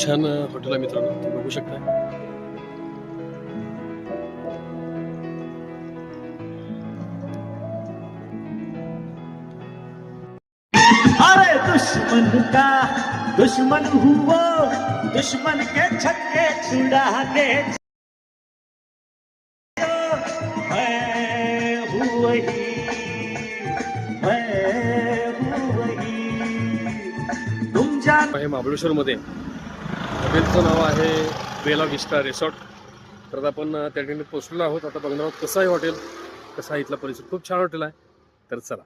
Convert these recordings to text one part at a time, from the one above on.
छान हॉटेल आहे मित्रांनो. तुम्ही बघू शकता अरे दुश्मन का दुश्मन हुआ दुश्मन के छक्के छुड़ाने मैं हूँ वही मैं हूँ आहे नाव आहे बेला विस्टा रिसॉर्ट तर आता आपण त्या ठिकाणी पोचलेलो आहोत. आता बघणार आहोत कसं आहे हॉटेल कसा आहे इथला परिसर. खूप छान हॉटेल आहे. तर चला.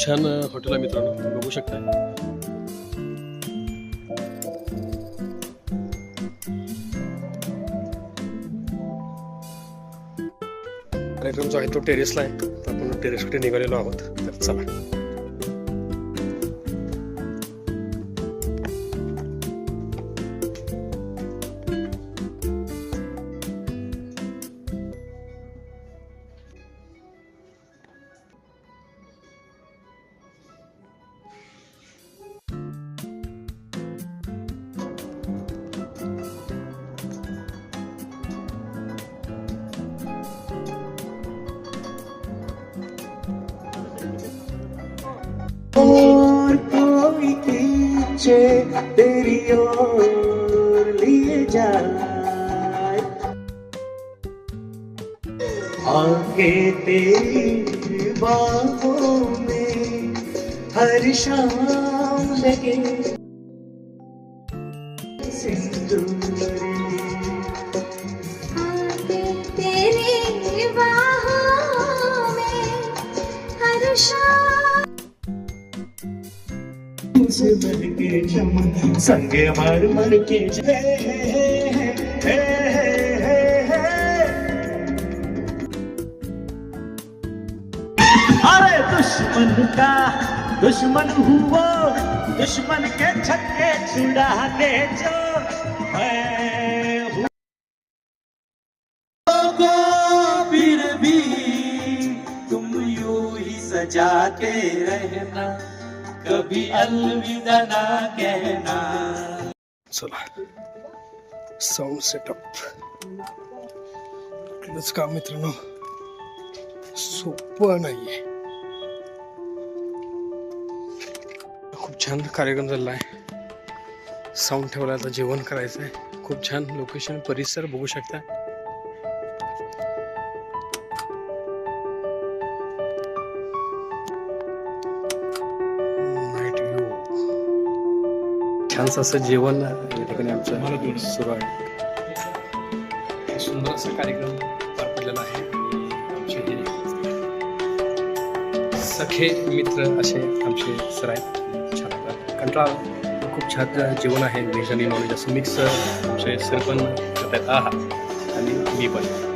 खूप छान हॉटेल आहे मित्रांनो. तुम्ही बघू शकता. कार्यक्रम जो आहे तो टेरेसला आहे. तर आपण टेरेसकडे निघालेलो आहोत. तर चला. पीछे तेरी ओर लिए जाए आके तेरी बाहों में हर शाम लगे सिंदूरी आके तेरी बाहों में हर शाम से भर के चमन संगे मर मर के अरे दुश्मन का दुश्मन हुआ दुश्मन के छक्के छुड़ाने जो मैं फिर भी तुम यूँ ही सजाते रहना। कभी अलविदा ना कहना। चला साऊंड सेटअप कुठलंच काम मित्रांनो सोपं नाहीये. खूप छान कार्यक्रम झालेला आहे साऊंड ठेवला आता जेवण करायचं आहे खूप छान लोकेशन परिसर बघू शकता. छानसं असं जेवण या ठिकाणी आमचं सुरू आहे. सुंदर असा कार्यक्रम पार पडलेला आहे. आमचे सखे मित्र असे आमचे सर आहेत. छान कंटाळा. खूप छान जेवण आहे. व्हेज आणि नॉनव्हेज असं मिक्स आमचे सर पण करत आहेत आहा. आणि मी पण.